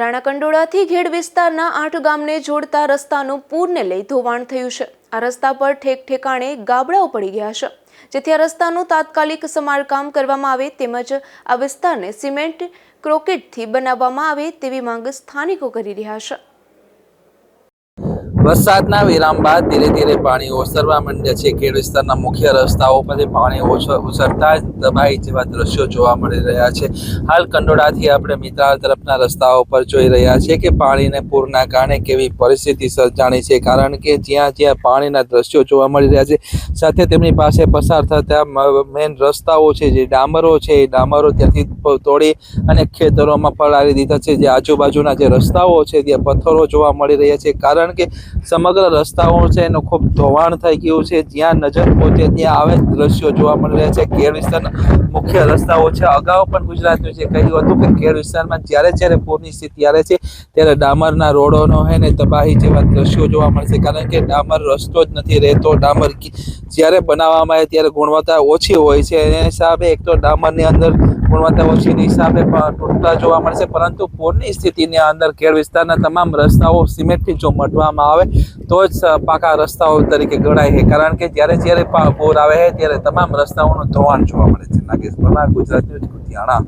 રાણાકંડોળાથી ઘેડ વિસ્તારના આઠ ગામને જોડતા રસ્તાનું પૂરને લઈ ધોવાણ થયું છે. આ રસ્તા પર ઠેક ઠેકાણે ગાબડાઓ પડી ગયા છે. જેથી આ રસ્તાનું તાત્કાલિક સમારકામ કરવામાં આવે તેમજ આ વિસ્તારને સિમેન્ટ, ક્રોકેટથી બનાવવામાં આવે તેવી માંગ સ્થાનિકો કરી રહ્યા છે. વરસાદના વિરામ બાદ ધીરે ધીરે પાણી ઓસરવા માંડ્યા છે. ખેડ વિસ્તારના મુખ્ય રસ્તાઓ પરથી પાણી ઓસરતા જ દબાઈ જેવા દ્રશ્યો જોવા મળી રહ્યા છે. હાલ કંડોળાથી આપણે મિત્રાલ તરફના રસ્તાઓ પર જોઈ રહ્યા છે કે પાણીને પૂરના કારણે કેવી પરિસ્થિતિ સર્જાણી છે. કારણ કે જ્યાં જ્યાં પાણીના દ્રશ્યો જોવા મળી રહ્યા છે, સાથે તેમની પાસે પસાર થતા મેન રસ્તાઓ છે, જે ડામરો છે, એ ડામરો ત્યાંથી તોડી અને ખેતરોમાં પલાળી દીધા છે. જે આજુબાજુના જે રસ્તાઓ છે, ત્યાં પથ્થરો જોવા મળી રહ્યા છે. કારણ કે સમગ્ર રસ્તાઓ છે, એનું ખૂબ ધોવાણ થઈ ગયું છે. જ્યાં નજર પહોંચે ત્યાં આવે, દ્રશ્યો જોવા મળી રહ્યા છે. કેર વિસ્તારના મુખ્ય રસ્તાઓ છે. અગાઉ પણ ગુજરાતનું જે કહ્યું હતું કે કેર વિસ્તારમાં જ્યારે જ્યારે પૂરની સ્થિતિ આવે છે, ત્યારે ડામરના રોડોનો હે ને તબાહી જેવા દ્રશ્યો જોવા મળશે. કારણ કે ડામર રસ્તો જ નથી રહેતો. ડામર જ્યારે બનાવવામાં આવે ત્યારે ગુણવત્તા ઓછી હોય છે. એના હિસાબે એક તો ડામરની અંદર ગુણવત્તા ઓછીની હિસાબે તૂટતા જોવા મળશે પરંતુ પૂરની સ્થિતિની અંદર ખેડ વિસ્તારના તમામ રસ્તાઓ સિમેન્ટથી જો મઢવામાં આવે, તો જ પાકા રસ્તાઓ તરીકે ગણાય છે. કારણ કે જ્યારે જ્યારે પૂર આવે છે, ત્યારે તમામ રસ્તાઓનું ધોવાણ જોવા મળે છે. નાગેશ પરમાર, ગુજરાત ન્યૂઝ લુધિયાણા